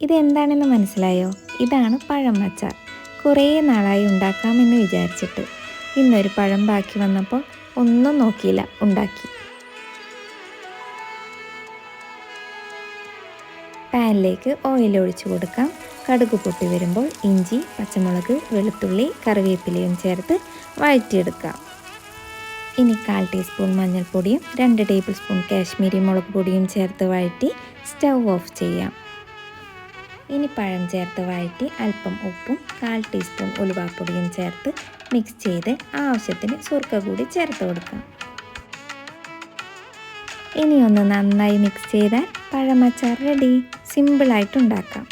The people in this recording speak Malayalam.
ഇതെന്താണെന്ന് മനസ്സിലായോ? ഇതാണ് പഴം അച്ചാർ. കുറേ നാളായി ഉണ്ടാക്കാമെന്ന് വിചാരിച്ചിട്ട്. ഇന്നൊരു പഴം ബാക്കി വന്നപ്പോൾ ഒന്നും നോക്കിയില്ല ഉണ്ടാക്കി. പാനിലേക്ക് ഓയിൽ ഒഴിച്ചു കൊടുക്കാം. കടുക് പൊട്ടി വരുമ്പോൾ ഇഞ്ചി പച്ചമുളക് വെളുത്തുള്ളി കറിവേപ്പിലയും ചേർത്ത് വഴറ്റിയെടുക്കാം. ഇനി കാൽ ടീസ്പൂൺ മഞ്ഞൾപ്പൊടിയും രണ്ട് ടേബിൾ സ്പൂൺ കാശ്മീരി മുളക് പൊടിയും ചേർത്ത് വഴറ്റി സ്റ്റൗ ഓഫ് ചെയ്യാം. ഇനി പഴം ചേർത്ത് വഴറ്റി അല്പം ഉപ്പും കാൽ ടീസ്പൂൺ ഉലുവാപ്പൊടിയും ചേർത്ത് മിക്സ് ചെയ്ത് ആവശ്യത്തിന് സുർക്ക കൂടി ചേർത്ത് കൊടുക്കാം. ഇനി ഒന്ന് നന്നായി മിക്സ് ചെയ്താൽ പഴമച്ചാർ റെഡി സിമ്പിളായിട്ട് ഉണ്ടാക്കാം.